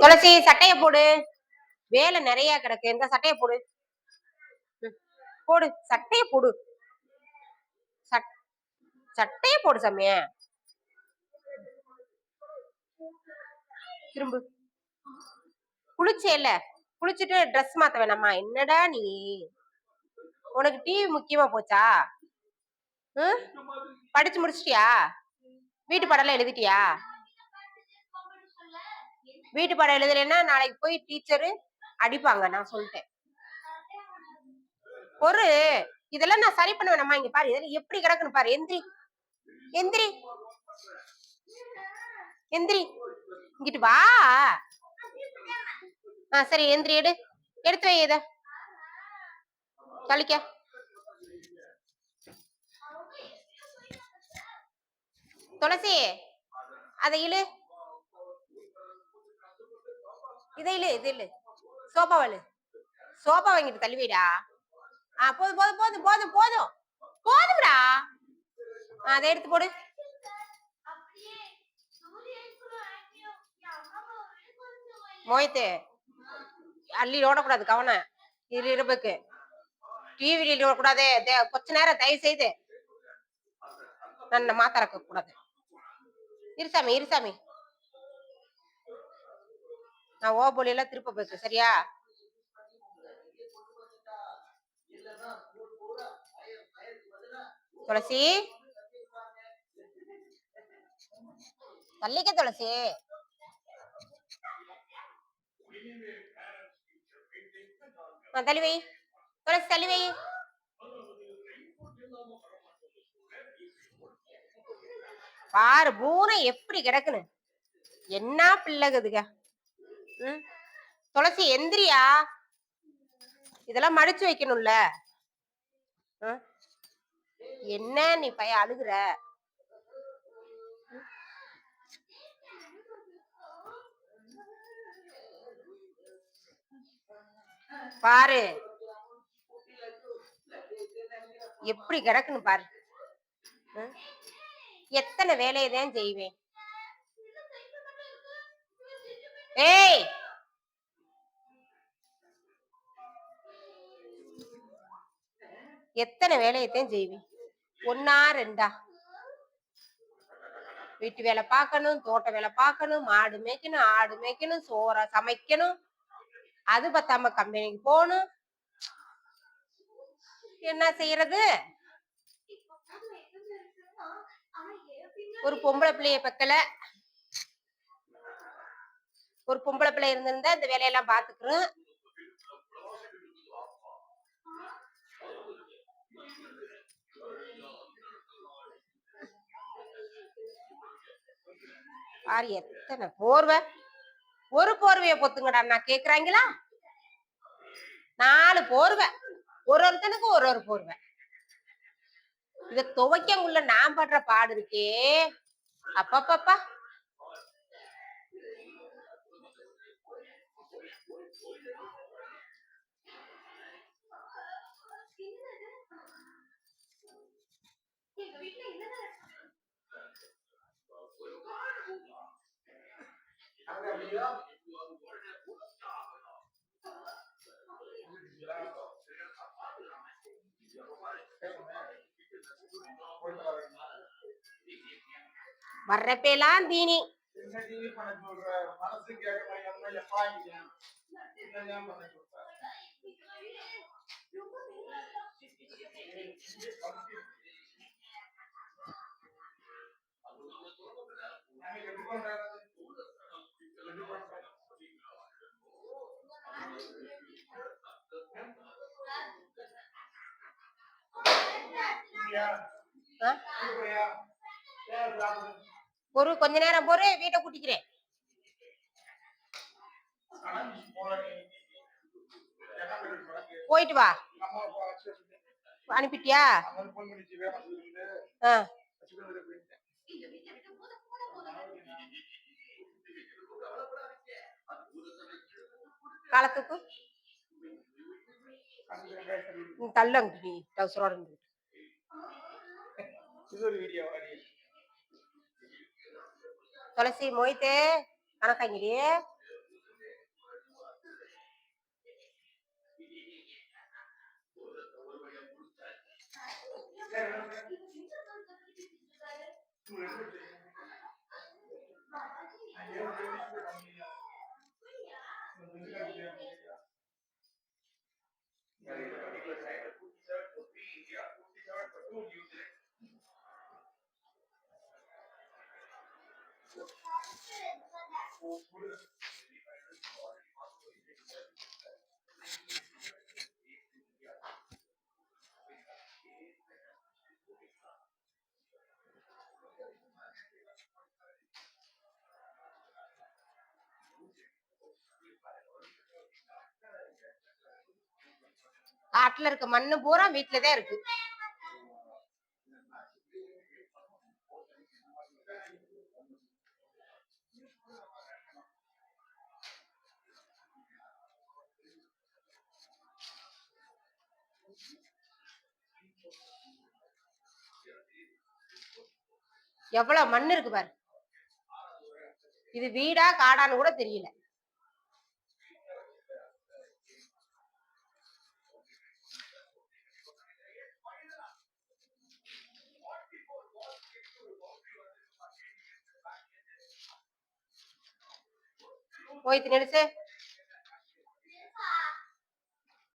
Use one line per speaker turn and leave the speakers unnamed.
துளசி சட்டைய போடு. வேலை நிறைய கிடக்கு. இந்த சட்டைய போடு. ம், போடு. சட்டைய போடு. சட்- சட்டைய போடு சாமிய. திரும்ப. குளிச்சேல குளிச்சுட்டு ட்ரெஸ் மாத்த வேணாமா? என்னடா நீ? உனக்கு டிவி முக்கியமா போச்சா? ம்? படிச்சு முடிச்சிட்டியா? வீட்டு பாடம்லாம் எழுதிட்டியா? வீட்டு பாடம் எழுதலைன்னா நாளைக்கு போய் டீச்சரு அடிப்பாங்க நான் சொல்லிட்டேன். ஒரு இதெல்லாம் நான் சரி பண்ண வேணாமா இங்க பாரு இதெல்லாம் எப்படி கிடக்குன்னு பாரு. எந்திரி. எந்திரி. எந்திரி. இங்கிட்டு வா. ஆ சரி எந்திரி எடு. எடுத்து வை இத. கழிக்க துளசி அதை இழு. இதை இல்ல இது இல்லை சோபா வலு சோபா வாங்கிட்டு தள்ளி ஆ போதும் போதும் போதும் போதும் போதும். போதும்டா. அதை எடுத்து போடு. மோயத்து அள்ளி ஓடக்கூடாது கவனம் இரு இருபுக்கு டிவியில் ஓடக்கூடாது தே- கொஞ்ச நேரம் தயவு செய்து. நான் மாத்தறக்க கூடாது. இருசாமி இருசாமி நான் ஓபோலி எல்லாம் திருப்ப பேசுறேன் சரியா? துளசி? தள்ளிக்க துளசி. தள்ளிவை துளசி தள்ளி வை. பாரு பூனை எப்படி கிடக்குன்னு. என்ன பிள்ளைகுதுங்க ம். துளசி எந்திரியா? இதெல்லாம் மடிச்சு வைக்கணும்ல. ம்? என்ன நீ பைய அழுகுற? பாரு. எப்படி கிடக்குன்னு பாரு. ம்? எத்தனை வேலையை தான் செய்வேன். ஏய். எத்தனை வேலையத்தையும் செய்வேன் ஒன்னா ரெண்டா? வீட்டு வேலை பார்க்கணும் தோட்ட வேலை பார்க்கணும் மாடு மேய்க்கணும் ஆடு மேய்க்கணும் சோற சமைக்கணும். அது பத்தாம கம்பெனிக்கு போகணும். என்ன செய்யறது? ஒரு பொம்பளை பிள்ளைய பக்கல ஒரு பொம்பளை பிள்ளை இருந்திருந்தா இந்த வேலையெல்லாம் பாத்துக்கிறோம். பாரு எத்தனை போர்வை. ஒரு போர்வைய பொத்துங்கடா நான் கேக்குறாங்களா? நாலு போர்வை. ஒரு ஒருத்தனுக்கு ஒரு ஒரு போர்வை. இத துவைக்கங்குள்ள நான் படுற பாடு இருக்கே. அப்பப்பப்பா. வர்றப்பெல்லாம் தீனி
என்ன
பொறு கொஞ்ச நேரம் பொறு வீட்டை கூட்டிக்கிறேன்.
நீ.
போயிட்டு வா. அனுப்பிட்டியா?
அவங்க ஃபோன் பண்ணி வேலை இது ஒரு வீடியோ
துளசி மொய்த்தே கணக்காங்கிடி Thank you. காட்டுல இருக்க மண்ணு பூரா வீட்டுலதான் இருக்கு. எவ்வளவு மண் இருக்கு பாரு. இது வீடா காடான்னு கூட தெரியல. போய் நினைச்சு